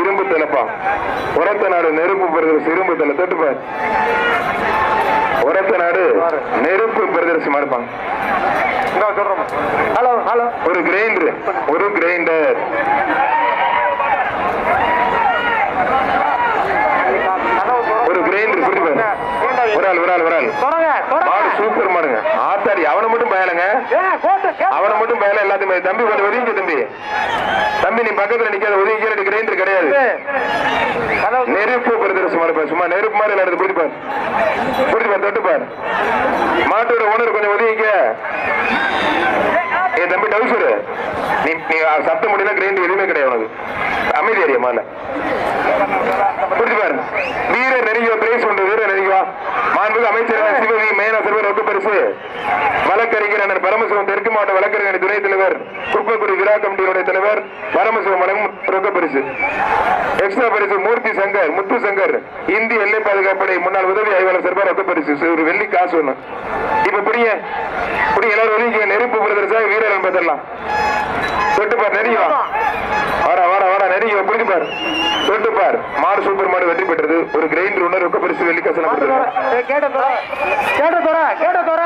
இரும்பு தலைப்பா உரத்த நாடு நெருப்பு பிரதர்ஸ் இரும்பு தலை தொட்டுப்பார் உரத்த நாடு நெருப்பு பிரதர்ஸ் இருப்பாங்க ஹலோ ஹலோ. ஒரு கிரைண்டர். ஒரு கிரைண்டர். ஒரு கிரைண்டர் ஒரு ஆள் ஒரு ஆள் ஒரு ஆள். மாடு சூப்பர் மாடுங்க. ஆத்தாடி அவனை மட்டும் பயலுங்க. அவனை மட்டும் பயல எல்லாத்தையுமே தம்பி கொஞ்சம் ஒதுங்க தம்பி. தம்பி நீ பக்கத்துல நிக்காத ஒதுங்கி கீழே கிரைண்டர் கிடையாது நெருப்பு பிரதர்ஸ் சும்மா நெருப்பு மாதிரி எல்லாரும் பிடிப்பார் பிடிப்பார் தொட்டுப்பார் மாட்டோட ஓனர் கொஞ்சம் ஒதுங்கிக்க. ஏ தம்பி டவுசரு நீ நீ சத்தம் முடியல கிரைண்ட் எதுவுமே கிடையாது உனக்கு. அமைதி அறியமா புரிஞ்சு பாரு. வீர நெருங்கி பிரைஸ் பண்ற வீர நெருங்கிவா மாண்புக்கு அமைச்சர் சிவ அரசு வழக்கறிஞர் அண்ணன் பரமசிவம் தெற்கு மாவட்ட வழக்கறிஞர் துணைத் தலைவர் குப்பக்குடி விழா கமிட்டியினுடைய தலைவர் பரமசிவம் வழங்கும் ரொக்க பரிசு. எக்ஸ்ட்ரா பரிசு மூர்த்தி சங்கர் முத்து சங்கர் இந்திய எல்லை பாதுகாப்படை முன்னாள் உதவி ஆய்வாளர் சார்பாக ரொக்க பரிசு. ஒரு வெள்ளி காசு ஒண்ணு. இப்ப புரிய புரிய எல்லாரும் ஒதுங்க நெருப்பு பிரதர்ஸா வீரர் பார்த்துடலாம். தொட்டுப்பார் நெருங்கி வா. வாடா வாடா வாடா நெருங்கி வா புரிஞ்சு பார். தொட்டுப்பார் மாடு சூப்பர் மாடு வெற்றி பெற்றது. ஒரு கிரைண்ட் ஒன்று ரொக்க பரிசு வெள்ளி கேட்ட தோற கேட்ட தோற கேட்ட தோற